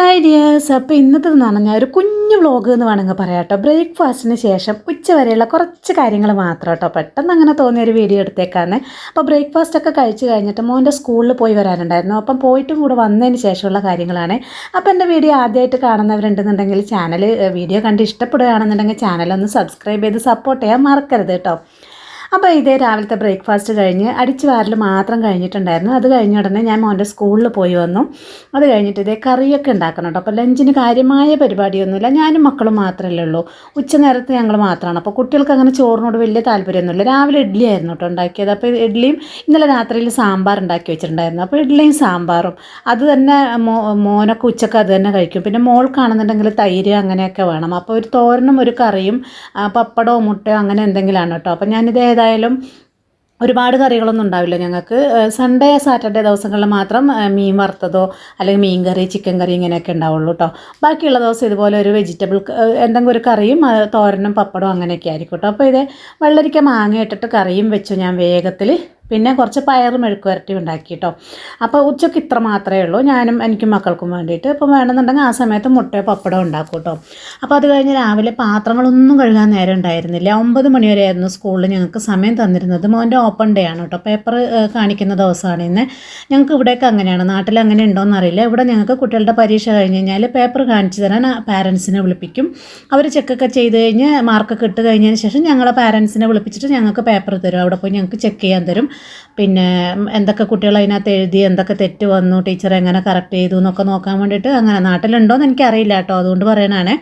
Hi dears അപ്പോൾ ഇന്നത്തെ എന്ന് ഒരു കുഞ്ഞു വ്ളോഗ് എന്ന് വേണമെങ്കിൽ പറയാം കേട്ടോ. ബ്രേക്ക്ഫാസ്റ്റിന് ശേഷം ഉച്ച വരെയുള്ള കുറച്ച് കാര്യങ്ങൾ മാത്രം കേട്ടോ. പെട്ടെന്ന് അങ്ങനെ തോന്നിയ ഒരു വീഡിയോ എടുത്തേക്കാന്ന്. അപ്പോൾ ബ്രേക്ക്ഫാസ്റ്റ് ഒക്കെ കഴിച്ച് കഴിഞ്ഞിട്ട് മോന്റെ സ്കൂളിൽ പോയി വരാനുണ്ടായിരുന്നു. അപ്പം പോയിട്ടും കൂടെ വന്നതിന് ശേഷമുള്ള കാര്യങ്ങളാണ്. അപ്പോൾ എന്റെ വീഡിയോ ആദ്യമായിട്ട് കാണുന്നവരുണ്ടെന്നുണ്ടെങ്കിൽ ചാനൽ വീഡിയോ കണ്ട് ഇഷ്ടപ്പെടുകയാണെന്നുണ്ടെങ്കിൽ ചാനലൊന്ന് സബ്സ്ക്രൈബ് ചെയ്ത് സപ്പോർട്ട് ചെയ്യാൻ മറക്കരുത് കേട്ടോ. അപ്പോൾ ഇതേ രാവിലത്തെ ബ്രേക്ക്ഫാസ്റ്റ് കഴിഞ്ഞ് അടിച്ചു വാരൽ മാത്രം കഴിഞ്ഞിട്ടുണ്ടായിരുന്നു. അത് കഴിഞ്ഞ ഉടനെ ഞാൻ മോന്റെ സ്കൂളിൽ പോയി വന്നു. അത് കഴിഞ്ഞിട്ട് ഇതേ കറിയൊക്കെ ഉണ്ടാക്കണം കേട്ടോ. അപ്പോൾ ലഞ്ചിന് കാര്യമായ പരിപാടിയൊന്നുമില്ല. ഞാനും മക്കളും മാത്രമല്ലേ ഉള്ളൂ. ഉച്ച നേരത്ത് ഞങ്ങൾ മാത്രമാണ്. അപ്പോൾ കുട്ടികൾക്ക് അങ്ങനെ ചോറിനോട് വലിയ താല്പര്യമൊന്നുമില്ല. രാവിലെ ഇഡ്ഡലി ആയിരുന്നു കേട്ടോ ഉണ്ടാക്കിയത്. അപ്പോൾ ഇഡ്ഡലിയും ഇന്നലെ രാത്രിയിൽ സാമ്പാർ ഉണ്ടാക്കി വെച്ചിട്ടുണ്ടായിരുന്നു. അപ്പോൾ ഇഡ്ഡലിയും സാമ്പാറും. അത് തന്നെ മോനൊക്കെ ഉച്ചയ്ക്ക് അത് തന്നെ കഴിക്കും. പിന്നെ മോൾക്കാണെന്നുണ്ടെങ്കിൽ തൈര് അങ്ങനെയൊക്കെ വേണം. അപ്പോൾ ഒരു തോരനും ഒരു കറിയും ആ, പപ്പടമോ മുട്ടയോ അങ്ങനെ എന്തെങ്കിലുമാണ് കേട്ടോ. അപ്പോൾ ഞാനിത് ഏതായാലും ഒരുപാട് കറികളൊന്നും ഉണ്ടാവില്ല ഞങ്ങൾക്ക്. സൺഡേ സാറ്റർഡേ ദിവസങ്ങളിൽ മാത്രം മീൻ വറുത്തതോ അല്ലെങ്കിൽ മീൻ കറി ചിക്കൻ കറി ഇങ്ങനെയൊക്കെ ഉണ്ടാവുള്ളൂ കേട്ടോ ബാക്കിയുള്ള ദിവസം ഇതുപോലെ ഒരു വെജിറ്റബിൾ എന്തെങ്കിലും ഒരു കറിയും തോരനും പപ്പടവും അങ്ങനെയൊക്കെ ആയിരിക്കും കേട്ടോ അപ്പോൾ ഇത് വെള്ളരിക്ക മാങ്ങ ഇട്ടിട്ട് കറിയും വെച്ചു ഞാൻ വേഗത്തിൽ പിന്നെ കുറച്ച് പയർ മെഴുക്ക് വരട്ടി ഉണ്ടാക്കി കേട്ടോ അപ്പോൾ ഉച്ചയ്ക്ക് ഇത്ര മാത്രമേ ഉള്ളൂ. ഞാനും എനിക്കും മക്കൾക്കും വേണ്ടിയിട്ട് ഇപ്പം വേണമെന്നുണ്ടെങ്കിൽ ആ സമയത്ത് മുട്ടയോ പപ്പടം ഉണ്ടാക്കും കേട്ടോ അപ്പോൾ അത് കഴിഞ്ഞ് രാവിലെ പാത്രങ്ങളൊന്നും കഴുകാൻ നേരം ഉണ്ടായിരുന്നില്ല. ഒമ്പത് മണി വരെ ആയിരുന്നു സ്കൂളിൽ ഞങ്ങൾക്ക് സമയം തന്നിരുന്നത്. മോന്റെ ഓപ്പൺ ഡേ ആണ് കേട്ടോ പേപ്പർ കാണിക്കുന്ന ദിവസമാണ് ഇന്ന്. ഞങ്ങൾക്ക് ഇവിടെയൊക്കെ അങ്ങനെയാണ്. നാട്ടിൽ അങ്ങനെ ഉണ്ടോയെന്ന് അറിയില്ല. ഇവിടെ ഞങ്ങൾക്ക് കുട്ടികളുടെ പരീക്ഷ കഴിഞ്ഞ് കഴിഞ്ഞാൽ പേപ്പർ കാണിച്ചു തരാൻ പാരൻസിനെ വിളിപ്പിക്കും. അവർ ചെക്കൊക്കെ ചെയ്ത് കഴിഞ്ഞ് മാർക്കൊക്കെ ഇട്ട് കഴിഞ്ഞതിന് ശേഷം ഞങ്ങളെ പാരൻസിനെ വിളിപ്പിച്ചിട്ട് ഞങ്ങൾക്ക് പേപ്പർ തരും. അവിടെ പോയി ഞങ്ങൾക്ക് ചെക്ക് ചെയ്യാൻ തരും. പിന്നെ എന്തൊക്കെ കുട്ടികൾ അതിനകത്ത് എഴുതി എന്തൊക്കെ തെറ്റ് വന്നു ടീച്ചർ എങ്ങനെ കറക്റ്റ് ചെയ്തു എന്നൊക്കെ നോക്കാൻ വേണ്ടിയിട്ട് അങ്ങനെ നാട്ടിലുണ്ടോ നാട്ടിലുണ്ടോയെന്ന് എനിക്കറിയില്ല കേട്ടോ അതുകൊണ്ട് പറയാനാണേ.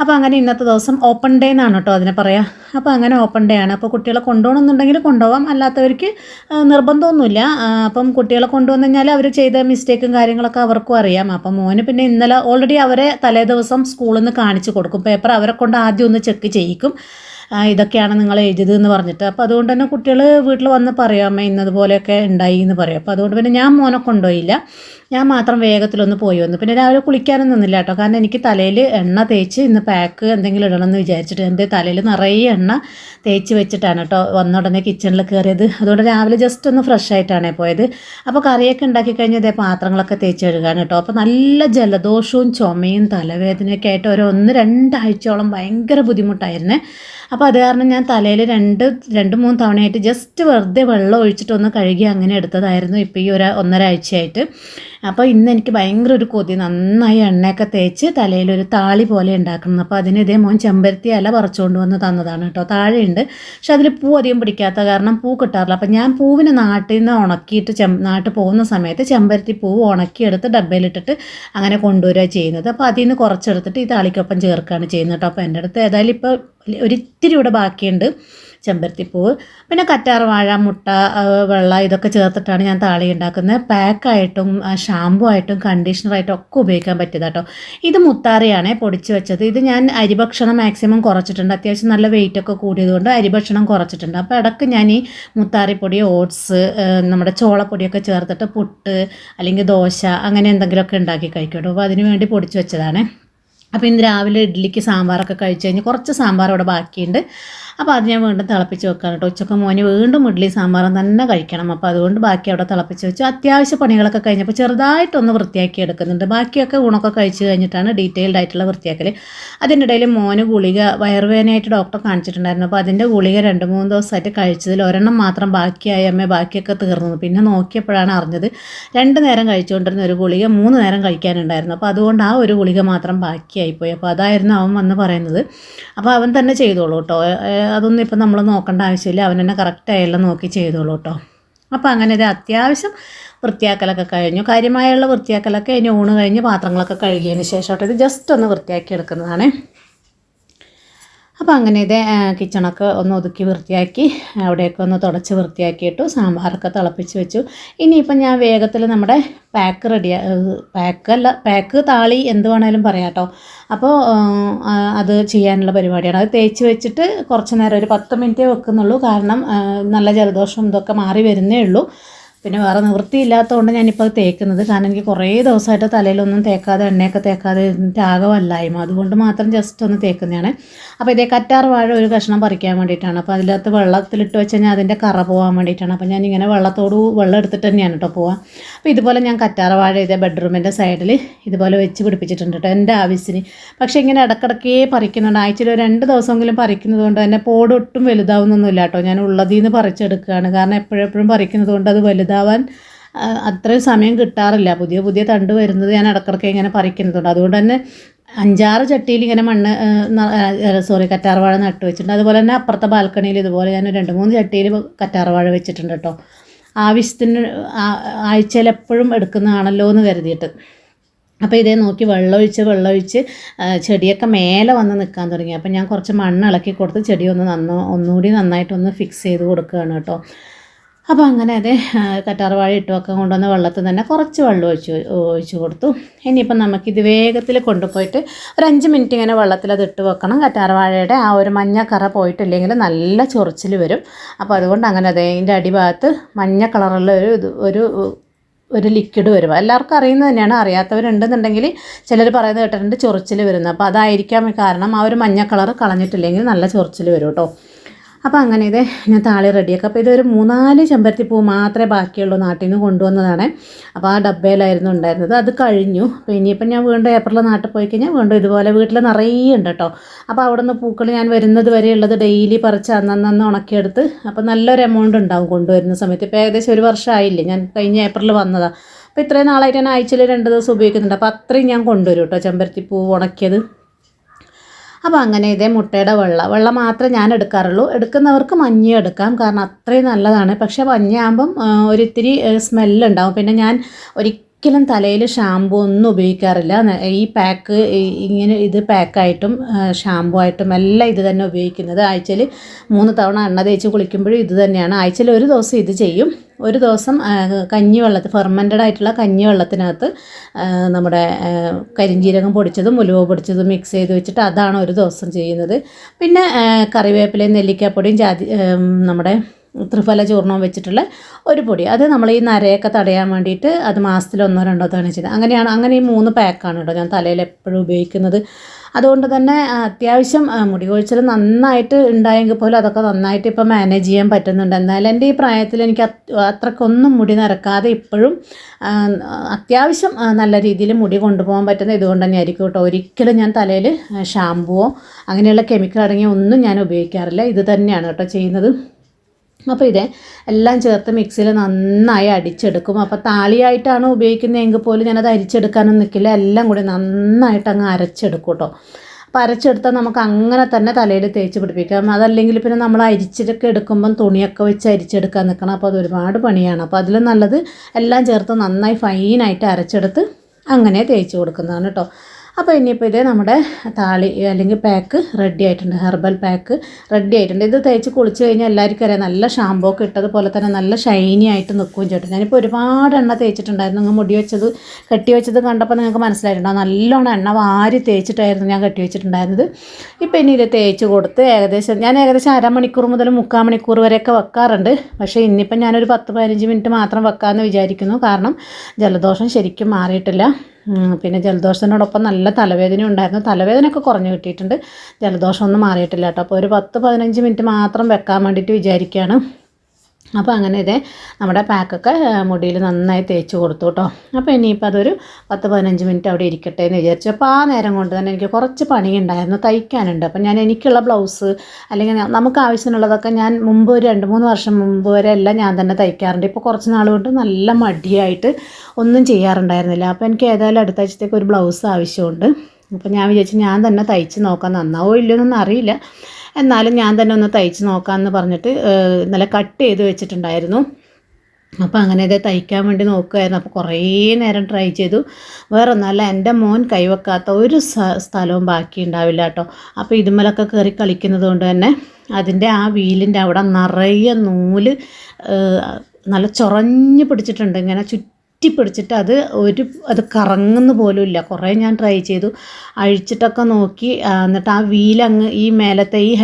അപ്പോൾ അങ്ങനെ ഇന്നത്തെ ദിവസം ഓപ്പൺ ഡേ എന്നാണ് കേട്ടോ അതിനെ പറയാം. അപ്പോൾ അങ്ങനെ ഓപ്പൺ ഡേ ആണ്. അപ്പോൾ കുട്ടികളെ കൊണ്ടുപോകണമെന്നുണ്ടെങ്കിൽ കൊണ്ടുപോകാം അല്ലാത്തവർക്ക് നിർബന്ധമൊന്നുമില്ല. അപ്പം കുട്ടികളെ കൊണ്ടുവന്നു കഴിഞ്ഞാൽ അവർ ചെയ്ത മിസ്റ്റേക്കും കാര്യങ്ങളൊക്കെ അവർക്കും അറിയാം. അപ്പം മോന് പിന്നെ ഇന്നലെ ഓൾറെഡി അവരെ തലേ ദിവസം സ്കൂളിൽ നിന്ന് കാണിച്ചു കൊടുക്കും. പേപ്പർ അവരെ കൊണ്ട് ആദ്യം ഒന്ന് ചെക്ക് ചെയ്യിക്കും. ഇതൊക്കെയാണ് നിങ്ങൾ എഴുതിയത് എന്ന് പറഞ്ഞിട്ട്. അപ്പോൾ അതുകൊണ്ട് തന്നെ കുട്ടികൾ വീട്ടിൽ വന്ന് പറയാം അമ്മ ഇന്നതുപോലെയൊക്കെ ഉണ്ടായി എന്ന് പറയും. അപ്പോൾ അതുകൊണ്ട് പിന്നെ ഞാൻ മോനെ കൊണ്ടുപോയില്ല. ഞാൻ മാത്രം വേഗത്തിലൊന്ന് പോയി വന്നു. പിന്നെ രാവിലെ കുളിക്കാനും നിന്നില്ല കേട്ടോ. കാരണം എനിക്ക് തലയിൽ എണ്ണ തേച്ച് ഇന്ന് പാക്ക് എന്തെങ്കിലും ഇടണമെന്ന് വിചാരിച്ചിട്ട് എന്റെ തലയിൽ നിറയെ എണ്ണ തേച്ച് വെച്ചിട്ടാണ് കേട്ടോ വന്ന ഉടനെ കിച്ചണിൽ കയറിയത്. അതുകൊണ്ട് രാവിലെ ജസ്റ്റ് ഒന്ന് ഫ്രഷ് ആയിട്ടാണ് പോയത്. അപ്പോൾ കറിയൊക്കെ ഉണ്ടാക്കി കഴിഞ്ഞ് ഇതേ പാത്രങ്ങളൊക്കെ തേച്ച് കഴുകാണ് കേട്ടോ. അപ്പോൾ നല്ല ജലദോഷവും ചുമയും തലവേദനയൊക്കെ ആയിട്ട് ഒരു ഒന്ന് രണ്ടാഴ്ചയോളം ഭയങ്കര ബുദ്ധിമുട്ടായിരുന്നേ. അപ്പോൾ അത് കാരണം ഞാൻ തലയിൽ രണ്ട് രണ്ട് മൂന്ന് തവണയായിട്ട് ജസ്റ്റ് വെറുതെ വെള്ളം ഒഴിച്ചിട്ടൊന്ന് കഴുകി അങ്ങനെ എടുത്തതായിരുന്നു ഇപ്പോൾ ഈ ഒരു ഒന്നര ആഴ്ചയായിട്ട് അപ്പോൾ ഇന്ന് എനിക്ക് ഭയങ്കര ഒരു കൊതി നന്നായി എണ്ണയൊക്കെ തേച്ച് തലയിൽ ഒരു താളി പോലെ ഉണ്ടാക്കണം. അപ്പോൾ അതിന് ഇതേ മോൻ ചെമ്പരത്തി അല്ല പറിച്ചുകൊണ്ട് വന്ന് തന്നതാണ് കേട്ടോ. താഴെയുണ്ട് പക്ഷെ അതിൽ പൂ അധികം പിടിക്കാത്ത കാരണം പൂ കിട്ടാറില്ല. അപ്പോൾ ഞാൻ പൂവിനെ നാട്ടിൽ നിന്ന് ഉണക്കിയിട്ട് ചെം നാട്ടിൽ പോകുന്ന സമയത്ത് ചെമ്പരത്തി പൂവ് ഉണക്കിയെടുത്ത് ഡബ്ബയിലിട്ടിട്ട് അങ്ങനെ കൊണ്ടുവരിക ചെയ്യുന്നത്. അപ്പോൾ അതിൽ നിന്ന് കുറച്ചെടുത്തിട്ട് ഈ താളിക്കൊപ്പം ചേർക്കുകയാണ് ചെയ്യുന്നത് കേട്ടോ. അപ്പോൾ എന്റെ അടുത്ത് ഏതായാലും ഇപ്പോൾ ഒരിത്തിരി ഇവിടെ ബാക്കിയുണ്ട്. ചെമ്പരത്തിപ്പൂവ് പിന്നെ കറ്റാർ വാഴ മുട്ട വെള്ളം ഇതൊക്കെ ചേർത്തിട്ടാണ് ഞാൻ താളി ഉണ്ടാക്കുന്നത്. പാക്കായിട്ടും ഷാമ്പു ആയിട്ടും കണ്ടീഷണറായിട്ടും ഒക്കെ ഉപയോഗിക്കാൻ പറ്റിയത് കേട്ടോ ഇത് മുത്താറിയാണ് പൊടിച്ച് വെച്ചത്. ഇത് ഞാൻ അരിഭക്ഷണം മാക്സിമം കുറച്ചിട്ടുണ്ട്. അത്യാവശ്യം നല്ല വെയിറ്റ് ഒക്കെ കൂടിയതുകൊണ്ട് അരിഭക്ഷണം കുറച്ചിട്ടുണ്ട്. അപ്പോൾ ഇടയ്ക്ക് ഞാൻ ഈ മുത്താറിപ്പൊടി ഓട്സ് നമ്മുടെ ചോളപ്പൊടിയൊക്കെ ചേർത്തിട്ട് പുട്ട് അല്ലെങ്കിൽ ദോശ അങ്ങനെ എന്തെങ്കിലുമൊക്കെ ഉണ്ടാക്കി കഴിക്കും കേട്ടോ അപ്പോൾ അതിന് വേണ്ടി പൊടിച്ച് വെച്ചതാണ്. അപ്പോൾ ഇന്ന് രാവിലെ ഇഡ്ഡലിക്ക് സാമ്പാറൊക്കെ കഴിച്ച് കഴിഞ്ഞ് കുറച്ച് സാമ്പാർ അവിടെ ബാക്കിയുണ്ട്. അപ്പോൾ അത് ഞാൻ വീണ്ടും തിളപ്പിച്ച് വെക്കാം കേട്ടോ. ഉച്ചയ്ക്ക് മോന് വീണ്ടും ഇഡ്ഡലി സാമ്പാറും തന്നെ കഴിക്കണം. അപ്പോൾ അതുകൊണ്ട് ബാക്കി അവിടെ തിളപ്പിച്ച് വെച്ചു. അത്യാവശ്യ പണികളൊക്കെ കഴിഞ്ഞപ്പോൾ ചെറുതായിട്ടൊന്ന് വൃത്തിയാക്കി എടുക്കുന്നുണ്ട്. ബാക്കിയൊക്കെ ഊണൊക്കെ കഴിച്ച് കഴിഞ്ഞിട്ടാണ് ഡീറ്റെയിൽഡ് ആയിട്ടുള്ള വൃത്തിയാക്കൽ അതിന്റെ ഇടയിൽ മോന് ഗുളിക വയറുവേദനയായിട്ട് ഡോക്ടർ കാണിച്ചിട്ടുണ്ടായിരുന്നു. അപ്പോൾ അതിന്റെ ഗുളിക രണ്ട് മൂന്ന് ദിവസമായിട്ട് കഴിച്ചതിൽ ഒരെണ്ണം മാത്രം ബാക്കിയായി അമ്മ ബാക്കിയൊക്കെ തീർന്നു. പിന്നെ നോക്കിയപ്പോഴാണ് അറിഞ്ഞത് രണ്ട് നേരം കഴിച്ചുകൊണ്ടിരുന്ന ഒരു ഗുളിക മൂന്ന് നേരം കഴിക്കാനുണ്ടായിരുന്നു. അപ്പോൾ അതുകൊണ്ട് ആ ഒരു ഗുളിക മാത്രം ബാക്കിയായിപ്പോയി അപ്പോൾ അതായിരുന്നു അവൻ വന്ന് പറയുന്നത്. അപ്പോൾ അവൻ തന്നെ ചെയ്തോളൂ കേട്ടോ. അതൊന്നും ഇപ്പം നമ്മൾ നോക്കേണ്ട ആവശ്യമില്ല. അവൻ തന്നെ കറക്റ്റായെല്ലാം നോക്കി ചെയ്തോളൂ കേട്ടോ അപ്പോൾ അങ്ങനെ ഇത് അത്യാവശ്യം വൃത്തിയാക്കലൊക്കെ കഴിഞ്ഞു. കാര്യമായുള്ള വൃത്തിയാക്കലൊക്കെ ഇനി ഊണ് കഴിഞ്ഞ് പാത്രങ്ങളൊക്കെ കഴുകിയതിന് ശേഷം ഇത് ജസ്റ്റ് ഒന്ന് വൃത്തിയാക്കി എടുക്കുന്നതാണ്. അപ്പോൾ അങ്ങനെ ഇത് കിച്ചണൊക്കെ ഒന്ന് ഒതുക്കി വൃത്തിയാക്കി അവിടെയൊക്കെ ഒന്ന് തുടച്ച് വൃത്തിയാക്കിയിട്ടു സാമ്പാറൊക്കെ തിളപ്പിച്ച് വെച്ചു. ഇനിയിപ്പം ഞാൻ വേഗത്തിൽ നമ്മുടെ പാക്ക് റെഡി പാക്കല്ല പാക്ക് താളി എന്ത് വേണേലും പറയാം കേട്ടോ അപ്പോൾ അത് ചെയ്യാനുള്ള പരിപാടിയാണ്. അത് തേച്ച് വെച്ചിട്ട് കുറച്ച് നേരം ഒരു പത്ത് മിനിറ്റേ വെക്കുന്നുള്ളൂ. കാരണം നല്ല ജലദോഷം ഇതൊക്കെ മാറി വരുന്നേ ഉള്ളൂ. പിന്നെ വേറെ നിവൃത്തിയില്ലാത്തതുകൊണ്ട് ഞാനിപ്പോൾ അത് തേക്കുന്നത്. കാരണം എനിക്ക് കുറേ ദിവസമായിട്ട് തലയിലൊന്നും തേക്കാതെ എണ്ണയൊക്കെ തേക്കാതെ വല്ലായ്മ അതുകൊണ്ട് മാത്രം ജസ്റ്റ് ഒന്ന് തേക്കുന്നതാണ്. അപ്പോൾ ഇതേ കറ്റാർ വാഴ ഒരു കഷ്ണം പറിക്കാൻ വേണ്ടിയിട്ടാണ്. അപ്പോൾ അതിനകത്ത് വെള്ളത്തിലിട്ട് വെച്ച് കഴിഞ്ഞാൽ അതിന്റെ കറ പോകാൻ വേണ്ടിയിട്ടാണ്. അപ്പോൾ ഞാൻ ഇങ്ങനെ വെള്ളത്തോട് വെള്ളം എടുത്തിട്ട് തന്നെയാണ് കേട്ടോ പോവാം. അപ്പോൾ ഇതുപോലെ ഞാൻ കറ്റാർ വാഴ ഇതേ ബെഡ്റൂമിന്റെ സൈഡിൽ ഇതുപോലെ വെച്ച് പിടിപ്പിച്ചിട്ടുണ്ട് കേട്ടോ എന്റെ ആവശ്യത്തിന്. പക്ഷേ ഇങ്ങനെ ഇടക്കിടക്കേ പറിക്കുന്നുണ്ട്. ആഴ്ചയിൽ ഒരു രണ്ട് ദിവസമെങ്കിലും പറിക്കുന്നത് കൊണ്ട് തന്നെ പോട് ഒട്ടും വലുതാവുന്നൊന്നുമില്ല കേട്ടോ ഞാൻ ഉള്ളതിൽ നിന്ന് പറിച്ചെടുക്കുകയാണ്. കാരണം എപ്പോഴെപ്പോഴും പറിക്കുന്നത് കൊണ്ട് അത് വലുതാവാൻ അത്രയും സമയം കിട്ടാറില്ല. പുതിയ പുതിയ തണ്ട് വരുന്നത് ഞാൻ ഇടക്കിടക്ക് ഇങ്ങനെ പറിക്കുന്നതുകൊണ്ട് അതുകൊണ്ട് തന്നെ അഞ്ചാറ് ചട്ടിയിൽ ഇങ്ങനെ മണ്ണ് സോറി കറ്റാർവാഴ നട്ട് വെച്ചിട്ടുണ്ട്. അതുപോലെ തന്നെ അപ്പുറത്തെ ബാൽക്കണിയിൽ ഇതുപോലെ ഞാൻ രണ്ട് മൂന്ന് ചട്ടിയിൽ കറ്റാർവാഴ വെച്ചിട്ടുണ്ട് കേട്ടോ. ആവശ്യത്തിന് ആഴ്ചയിൽ എപ്പോഴും എടുക്കുന്നതാണല്ലോ എന്ന് കരുതിയിട്ട്. അപ്പോൾ ഇതേ നോക്കി വെള്ളമൊഴിച്ച് വെള്ളമൊഴിച്ച് ചെടിയൊക്കെ മേലെ വന്ന് നിൽക്കാൻ തുടങ്ങി. അപ്പോൾ ഞാൻ കുറച്ച് മണ്ണ് ഇളക്കി കൊടുത്ത് ചെടി ഒന്ന് നന്ന ഒന്നുകൂടി നന്നായിട്ടൊന്ന് ഫിക്സ് ചെയ്ത് കൊടുക്കുകയാണ് കേട്ടോ. അപ്പോൾ അങ്ങനെ അത് കറ്റാർവാഴ ഇട്ടുമൊക്കെ കൊണ്ടുവന്ന വെള്ളത്തിൽ തന്നെ കുറച്ച് വെള്ളം ഒഴിച്ച് ഒഴിച്ച് കൊടുത്തു. ഇനിയിപ്പം നമുക്കിത് വേഗത്തിൽ കൊണ്ടുപോയിട്ട് ഒരു അഞ്ച് മിനിറ്റ് ഇങ്ങനെ വെള്ളത്തിൽ അത് ഇട്ട് വെക്കണം. കറ്റാർവാഴയുടെ ആ ഒരു മഞ്ഞ കറ പോയിട്ടില്ലെങ്കിൽ നല്ല ചൊറിച്ചിൽ വരും. അപ്പോൾ അതുകൊണ്ട് അങ്ങനെ അതേ അതിന്റെ അടിഭാഗത്ത് മഞ്ഞ കളറുള്ള ഒരു ഇത് ഒരു ഒരു ലിക്വിഡ് വരും എല്ലാവർക്കും അറിയുന്നത് തന്നെയാണ്. അറിയാത്തവരുണ്ടെന്നുണ്ടെങ്കിൽ ചിലർ പറയുന്നത് കേട്ടിട്ടുണ്ട് ചൊറിച്ചിൽ വരുന്നത് അപ്പോൾ അതായിരിക്കാം കാരണം. ആ ഒരു മഞ്ഞ കളർ കളഞ്ഞിട്ടില്ലെങ്കിൽ നല്ല ചൊറിച്ചിൽ വരും കേട്ടോ. അപ്പോൾ അങ്ങനെ ഇത് ഞാൻ താളി റെഡിയാക്കുക അപ്പോൾ ഇതൊരു മൂന്നാൽ ചെമ്പരത്തി പൂ മാത്രമേ ബാക്കിയുള്ളൂ നാട്ടിൽ നിന്ന് കൊണ്ടുവന്നതാണ്. അപ്പോൾ ആ ഡബ്ബയിലായിരുന്നു ഉണ്ടായിരുന്നത്. അത് കഴിഞ്ഞു. അപ്പോൾ ഇനിയിപ്പം ഞാൻ വീണ്ടും ഏപ്രിൽ നാട്ടിൽ പോയി കഴിഞ്ഞാൽ വീണ്ടും ഇതുപോലെ വീട്ടിൽ നിറയെ ഉണ്ട് കേട്ടോ അപ്പോൾ അവിടെ നിന്ന് പൂക്കൾ ഞാൻ വരുന്നത് വരെയുള്ളത് ഡെയിലി പറിച്ച് അന്നന്ന് ഉണക്കിയെടുത്ത് അപ്പോൾ നല്ലൊരു എമൗണ്ട് ഉണ്ടാവും കൊണ്ടുവരുന്ന സമയത്ത്. ഇപ്പോൾ ഏകദേശം ഒരു വർഷമായില്ലേ ഞാൻ കഴിഞ്ഞ ഏപ്രിൽ വന്നതാണ് അപ്പോൾ ഇത്രയും നാളായിട്ട് ഞാൻ ആഴ്ചയിൽ രണ്ട് ദിവസം ഉപയോഗിക്കുന്നുണ്ട്. അപ്പോൾ അത്രയും ഞാൻ കൊണ്ടുവരും കേട്ടോ ചെമ്പരത്തിപ്പൂ ഉണക്കിയത്. അപ്പോൾ അങ്ങനെ ഇതേ മുട്ടയുടെ വെള്ള. വെള്ളം മാത്രമേ ഞാൻ എടുക്കാറുള്ളൂ. എടുക്കുന്നവർക്ക് മഞ്ഞ എടുക്കാം കാരണം അത്രയും നല്ലതാണ്. പക്ഷേ മഞ്ഞയാകുമ്പം ഒരിത്തിരി സ്മെല്ലുണ്ടാവും. പിന്നെ ഞാൻ ഒരിക്കലും തലയിൽ ഷാമ്പു ഒന്നും ഉപയോഗിക്കാറില്ല. ഈ പാക്ക് ഇങ്ങനെ ഇത് പാക്കായിട്ടും ഷാമ്പു ആയിട്ടും എല്ലാം ഇത് തന്നെ ഉപയോഗിക്കുന്നത്. ആഴ്ചയിൽ മൂന്ന് തവണ എണ്ണ തേച്ച് കുളിക്കുമ്പോഴും ഇത് തന്നെയാണ്. ആഴ്ചയിൽ ഒരു ദിവസം ഇത് ചെയ്യും. ഒരു ദിവസം ആ, കഞ്ഞി വെള്ളത്തിൽ ഫെർമെന്റഡ് ആയിട്ടുള്ള കഞ്ഞി വെള്ളത്തിനകത്ത് നമ്മുടെ കരിഞ്ചീരകം പൊടിച്ചതും ഉലുവ പൊടിച്ചതും മിക്സ് ചെയ്ത് വെച്ചിട്ട് അതാണ് ഒരു ദിവസം ചെയ്യുന്നത്. പിന്നെ കറിവേപ്പിലയും നെല്ലിക്കാപ്പൊടിയും ജാതി നമ്മുടെ ത്രിഫല ചൂർണവും വെച്ചിട്ടുള്ള ഒരു പൊടി. അത് നമ്മൾ ഈ നരയൊക്കെ തടയാൻ വേണ്ടിയിട്ട് അത് മാസത്തിൽ ഒന്നോ രണ്ടോ തവണ ചെയ്യുന്നത് അങ്ങനെയാണ് അങ്ങനെ ഈ മൂന്ന് പാക്കാണ് കേട്ടോ ഞാൻ തലയിൽ എപ്പോഴും ഉപയോഗിക്കുന്നത്. അതുകൊണ്ട് തന്നെ അത്യാവശ്യം മുടി കൊഴിച്ചിൽ നന്നായിട്ട് ഉണ്ടായെങ്കിൽ പോലും അതൊക്കെ നന്നായിട്ട് ഇപ്പോൾ മാനേജ് ചെയ്യാൻ പറ്റുന്നുണ്ട്. എന്നാലും എന്റെ ഈ പ്രായത്തിൽ എനിക്ക് അത്രക്കൊന്നും മുടി നരക്കാതെ ഇപ്പോഴും അത്യാവശ്യം നല്ല രീതിയിൽ മുടി കൊണ്ടുപോകാൻ പറ്റുന്ന ഇതുകൊണ്ട് തന്നെ ആയിരിക്കും കേട്ടോ. ഒരിക്കലും ഞാൻ തലയിൽ ഷാമ്പുവോ അങ്ങനെയുള്ള കെമിക്കൽ അടങ്ങിയ ഒന്നും ഞാൻ ഉപയോഗിക്കാറില്ല. ഇത് തന്നെയാണ് കേട്ടോ ചെയ്യുന്നത്. അപ്പോൾ ഇതേ എല്ലാം ചേർത്ത് മിക്സിയിൽ നന്നായി അടിച്ചെടുക്കും. അപ്പോൾ താളിയായിട്ടാണ് ഉപയോഗിക്കുന്നതെങ്കിൽ പോലും ഞാനത് അരിച്ചെടുക്കാനൊന്നും നിൽക്കില്ല എല്ലാം കൂടി നന്നായിട്ട് അങ്ങ് അരച്ചെടുക്കും കേട്ടോ അപ്പോൾ അരച്ചെടുത്താൽ നമുക്ക് അങ്ങനെ തന്നെ തലയിൽ തേച്ച് പിടിപ്പിക്കാം. അതല്ലെങ്കിൽ പിന്നെ നമ്മൾ അരിച്ചിട്ടൊക്കെ എടുക്കുമ്പം തുണിയൊക്കെ വെച്ച് അരിച്ചെടുക്കാൻ നിൽക്കണം അപ്പോൾ അത് ഒരുപാട് പണിയാണ്. അപ്പോൾ അതിലും നല്ലത് എല്ലാം ചേർത്ത് നന്നായി ഫൈനായിട്ട് അരച്ചെടുത്ത് അങ്ങനെ തേച്ച് കൊടുക്കുന്നതാണ് കേട്ടോ അപ്പോൾ ഇനിയിപ്പോൾ ഇത് നമ്മുടെ താളി അല്ലെങ്കിൽ പാക്ക് റെഡി ആയിട്ടുണ്ട്. ഹെർബൽ പാക്ക് റെഡി ആയിട്ടുണ്ട്. ഇത് തേച്ച് കുളിച്ച് കഴിഞ്ഞാൽ എല്ലാവർക്കും അറിയാം. നല്ല ഷാമ്പൂ ഒക്കെ തന്നെ നല്ല ഷൈനി ആയിട്ട് നിൽക്കുകയും ചെയ്തു ഞാനിപ്പോൾ ഒരുപാട് എണ്ണ തേച്ചിട്ടുണ്ടായിരുന്നു. നിങ്ങൾ മുടി വെച്ചത് കെട്ടി വെച്ചത് കണ്ടപ്പോൾ നിങ്ങൾക്ക് മനസ്സിലായിട്ടുണ്ടാവും. നല്ലോണം എണ്ണ വാരി തേച്ചിട്ടായിരുന്നു ഞാൻ കെട്ടി വെച്ചിട്ടുണ്ടായിരുന്നത്. ഇപ്പോൾ ഇനി ഇത് തേച്ച് കൊടുത്ത് ഏകദേശം ഞാൻ ഏകദേശം അരമണിക്കൂർ മുതൽ മുക്കാൽ മണിക്കൂർ വരെയൊക്കെ വെക്കാറുണ്ട്. പക്ഷേ ഇന്നിപ്പം ഞാനൊരു പത്ത് പതിനഞ്ച് മിനിറ്റ് മാത്രം വെക്കാമെന്ന് വിചാരിക്കുന്നു. കാരണം ജലദോഷം ശരിക്കും മാറിയിട്ടില്ല. പിന്നെ ജലദോഷത്തിനോടൊപ്പം നല്ല തലവേദന ഉണ്ടായിരുന്നു. തലവേദനയൊക്കെ കുറഞ്ഞു കിട്ടിയിട്ടുണ്ട്. ജലദോഷമൊന്നും മാറിയിട്ടില്ല കേട്ടോ. അപ്പോൾ ഒരു പത്ത് പതിനഞ്ച് മിനിറ്റ് മാത്രം വെക്കാൻ വേണ്ടിയിട്ട് വിചാരിക്കുകയാണ്. അപ്പോൾ അങ്ങനെ ഇതേ നമ്മുടെ പാക്കൊക്കെ മുടിയിൽ നന്നായി തേച്ച് കൊടുത്തു കേട്ടോ അപ്പോൾ ഇനിയിപ്പോൾ അതൊരു പത്ത് പതിനഞ്ച് മിനിറ്റ് അവിടെ ഇരിക്കട്ടെ എന്ന് വിചാരിച്ചു. അപ്പോൾ ആ നേരം കൊണ്ട് തന്നെ എനിക്ക് കുറച്ച് പണിയുണ്ടായിരുന്നു തയ്ക്കാനുണ്ട്. അപ്പോൾ ഞാൻ എനിക്കുള്ള ബ്ലൗസ് അല്ലെങ്കിൽ നമുക്ക് ആവശ്യമുള്ളതൊക്കെ ഞാൻ മുമ്പ് ഒരു രണ്ട് മൂന്ന് വർഷം മുമ്പ് വരെ എല്ലാം ഞാൻ തന്നെ തയ്ക്കാറുണ്ട്. ഇപ്പോൾ കുറച്ച് നാൾ കൊണ്ട് നല്ല മടിയായിട്ട് ഒന്നും ചെയ്യാറുണ്ടായിരുന്നില്ല. അപ്പോൾ എനിക്ക് ഏതായാലും അടുത്ത ആഴ്ചത്തേക്ക് ഒരു ബ്ലൗസ് ആവശ്യമുണ്ട്. അപ്പോൾ ഞാൻ വിചാരിച്ചു ഞാൻ തന്നെ തയ്ച്ച് നോക്കാൻ നന്നാവോ ഇല്ലയോ എന്നൊന്നും അറിയില്ല. എന്നാലും ഞാൻ തന്നെ ഒന്ന് തയ്ച്ച് നോക്കാമെന്ന് പറഞ്ഞിട്ട് നല്ല കട്ട് ചെയ്ത് വെച്ചിട്ടുണ്ടായിരുന്നു. അപ്പോൾ അങ്ങനെ ഇത് തയ്ക്കാൻ വേണ്ടി നോക്കുമായിരുന്നു അപ്പോൾ കുറേ നേരം ട്രൈ ചെയ്തു. വേറെ ഒന്നല്ല എന്റെ മോൻ കൈവെക്കാത്ത ഒരു സ്ഥലവും ബാക്കി ഉണ്ടാവില്ല കേട്ടോ. അപ്പോൾ ഇതുമലൊക്കെ കയറി കളിക്കുന്നത് കൊണ്ട് തന്നെ അതിന്റെ ആ വീലിന്റെ അവിടെ നിറയെ നൂൽ നല്ല ചൊറഞ്ഞ് പിടിച്ചിട്ടുണ്ട്. ഇങ്ങനെ ചുറ്റി പിടിച്ചിട്ട് അത് ഒരു അത് കറങ്ങുന്ന പോലും ഇല്ല. കുറേ ഞാൻ ട്രൈ ചെയ്തു. അഴിച്ചിട്ടൊക്കെ നോക്കി. എന്നിട്ട് ആ വീലങ്ങ് ഈ മേലത്തെ ഈ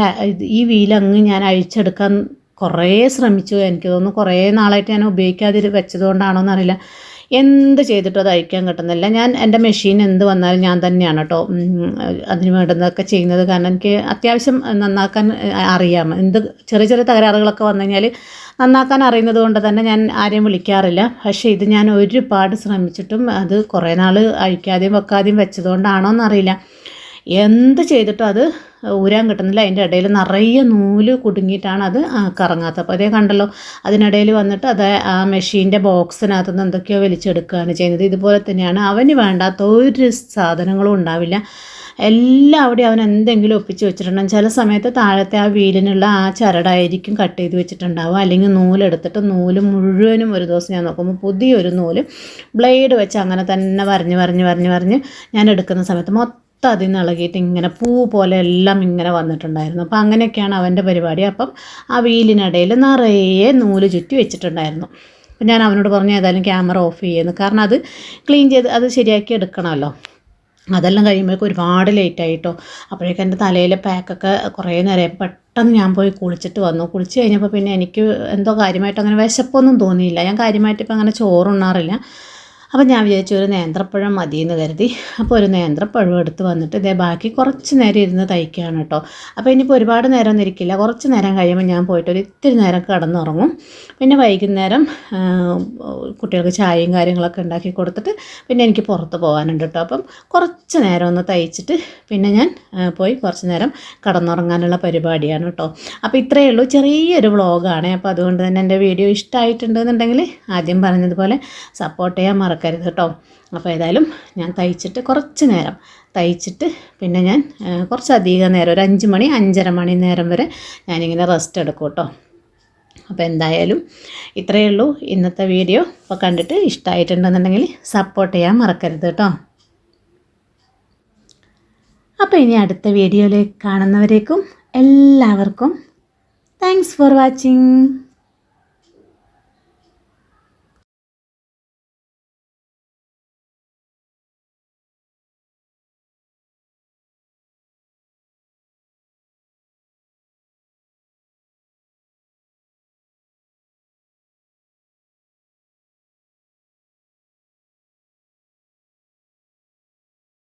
ഈ വീലങ്ങ് ഞാൻ അഴിച്ചെടുക്കാൻ കുറേ ശ്രമിച്ചു. എനിക്ക് തോന്നുന്നു കുറേ നാളായിട്ട് ഞാൻ ഉപയോഗിക്കാതിരി വെച്ചതുകൊണ്ടാണോ എന്നറിയില്ല എന്ത് ചെയ്തിട്ട് അത് അയക്കാൻ കിട്ടുന്നില്ല. ഞാൻ എന്റെ മെഷീൻ എന്ത് വന്നാലും ഞാൻ തന്നെയാണ് കേട്ടോ അതിന് വേണ്ടുന്നതൊക്കെ ചെയ്യുന്നത്. കാരണം എനിക്ക് അത്യാവശ്യം നന്നാക്കാൻ അറിയാം. എന്ത് ചെറിയ ചെറിയ തകരാറുകളൊക്കെ വന്നു കഴിഞ്ഞാൽ നന്നാക്കാൻ അറിയുന്നത് കൊണ്ട് തന്നെ ഞാൻ ആരെയും വിളിക്കാറില്ല. പക്ഷേ ഇത് ഞാൻ ഒരുപാട് ശ്രമിച്ചിട്ടും അത് കുറേ നാൾ അഴിക്കാതെയും വെക്കാതെയും വെച്ചതുകൊണ്ടാണോ എന്നറിയില്ല എന്ത് ചെയ്തിട്ടും അത് ഊരാൻ കിട്ടുന്നില്ല. അതിന്റെ ഇടയിൽ നിറയെ നൂൽ കുടുങ്ങിയിട്ടാണ് അത് കറങ്ങാത്തത്. അപ്പോൾ അതേ കണ്ടല്ലോ അതിനിടയിൽ വന്നിട്ട് അത് ആ മെഷീന്റെ ബോക്സിനകത്ത് നിന്ന് എന്തൊക്കെയോ വലിച്ചെടുക്കുകയാണ് ചെയ്യുന്നത്. ഇതുപോലെ തന്നെയാണ്. അവന് വേണ്ടാത്ത ഒരു സാധനങ്ങളും ഉണ്ടാവില്ല. എല്ലാം അവിടെ അവൻ എന്തെങ്കിലും ഒപ്പിച്ച് വെച്ചിട്ടുണ്ടാകും ചില സമയത്ത് താഴത്തെ ആ വീലിനുള്ള ആ ചരടായിരിക്കും കട്ട് ചെയ്ത് വെച്ചിട്ടുണ്ടാവും അല്ലെങ്കിൽ നൂലെടുത്തിട്ട് നൂൽ മുഴുവനും ഒരു ദിവസം ഞാൻ നോക്കുമ്പോൾ പുതിയൊരു നൂൽ ബ്ലേഡ് വെച്ച് അങ്ങനെ തന്നെ വരഞ്ഞ് വരഞ്ഞ് വരഞ്ഞ് വരഞ്ഞ് ഞാൻ എടുക്കുന്ന സമയത്ത് മൊത്തം അതിൽ നിന്ന് ഇളകിയിട്ട് ഇങ്ങനെ പൂ പോലെ എല്ലാം ഇങ്ങനെ വന്നിട്ടുണ്ടായിരുന്നു. അപ്പോൾ അങ്ങനെയൊക്കെയാണ് അവന്റെ പരിപാടി. അപ്പം ആ വീലിനിടയിൽ നിറയെ നൂൽ ചുറ്റി വെച്ചിട്ടുണ്ടായിരുന്നു. അപ്പം ഞാൻ അവനോട് പറഞ്ഞു ഏതായാലും ക്യാമറ ഓഫ് ചെയ്യുന്നു. കാരണം അത് ക്ലീൻ ചെയ്ത് അത് ശരിയാക്കി എടുക്കണമല്ലോ. അതെല്ലാം കഴിയുമ്പോഴേക്കും ഒരുപാട് ലേറ്റ് ആയിട്ടോ. അപ്പോഴേക്കും എന്റെ തലയിലെ പാക്കൊക്കെ കുറേ നേരം പെട്ടെന്ന് ഞാൻ പോയി കുളിച്ചിട്ട് വന്നു. കുളിച്ച് കഴിഞ്ഞപ്പോൾ പിന്നെ എനിക്ക് എന്തോ കാര്യമായിട്ട് അങ്ങനെ വിശപ്പൊന്നും തോന്നിയില്ല. ഞാൻ കാര്യമായിട്ട് ഇപ്പം അങ്ങനെ ചോറുണ്ണാറില്ല. അപ്പം ഞാൻ വിചാരിച്ചു ഒരു നേന്ത്രപ്പഴം മതി എന്ന് കരുതി. അപ്പോൾ ഒരു നേന്ത്രപ്പഴം എടുത്ത് വന്നിട്ട് ഇതേ ബാക്കി കുറച്ച് നേരം ഇരുന്ന് തയ്ക്കുകയാണ് കേട്ടോ അപ്പോൾ ഇനിയിപ്പോൾ ഒരുപാട് നേരം ഒന്നും ഇരിക്കില്ല. കുറച്ച് നേരം കഴിയുമ്പോൾ ഞാൻ പോയിട്ട് ഒരു ഇത്തിരി നേരം കിടന്നുറങ്ങും. പിന്നെ വൈകുന്നേരം കുട്ടികൾക്ക് ചായയും കാര്യങ്ങളൊക്കെ ഉണ്ടാക്കി കൊടുത്തിട്ട് പിന്നെ എനിക്ക് പുറത്ത് പോകാനുണ്ട് കേട്ടോ അപ്പം കുറച്ച് നേരം ഒന്ന് തയ്ച്ചിട്ട് പിന്നെ ഞാൻ പോയി കുറച്ച് നേരം കടന്നുറങ്ങാനുള്ള പരിപാടിയാണ് കേട്ടോ അപ്പോൾ ഇത്രയേ ഉള്ളൂ. ചെറിയൊരു വ്ളോഗാണ്. അപ്പോൾ അതുകൊണ്ട് തന്നെ എന്റെ വീഡിയോ ഇഷ്ടമായിട്ടുണ്ടെന്നുണ്ടെങ്കിൽ ആദ്യം പറഞ്ഞതുപോലെ സപ്പോർട്ട് ചെയ്യാൻ മറക്കരുത് കേട്ടോ. അപ്പോൾ ഏതായാലും ഞാൻ തയ്ച്ചിട്ട് കുറച്ച് നേരം തയ്ച്ചിട്ട് പിന്നെ ഞാൻ കുറച്ച് കുറച്ചധികം നേരം ഒരു അഞ്ച് മണി അഞ്ചര മണി നേരം വരെ ഞാനിങ്ങനെ റെസ്റ്റ് എടുക്കും കേട്ടോ. അപ്പോൾ എന്തായാലും ഇത്രയേ ഉള്ളൂ ഇന്നത്തെ വീഡിയോ അപ്പോൾ കണ്ടിട്ട് ഇഷ്ടമായിട്ടുണ്ടെന്നുണ്ടെങ്കിൽ സപ്പോർട്ട് ചെയ്യാൻ മറക്കരുത് കേട്ടോ. അപ്പോൾ ഇനി അടുത്ത വീഡിയോയിലേക്ക് കാണുന്നവരേക്കും എല്ലാവർക്കും താങ്ക്സ് ഫോർ വാച്ചിങ്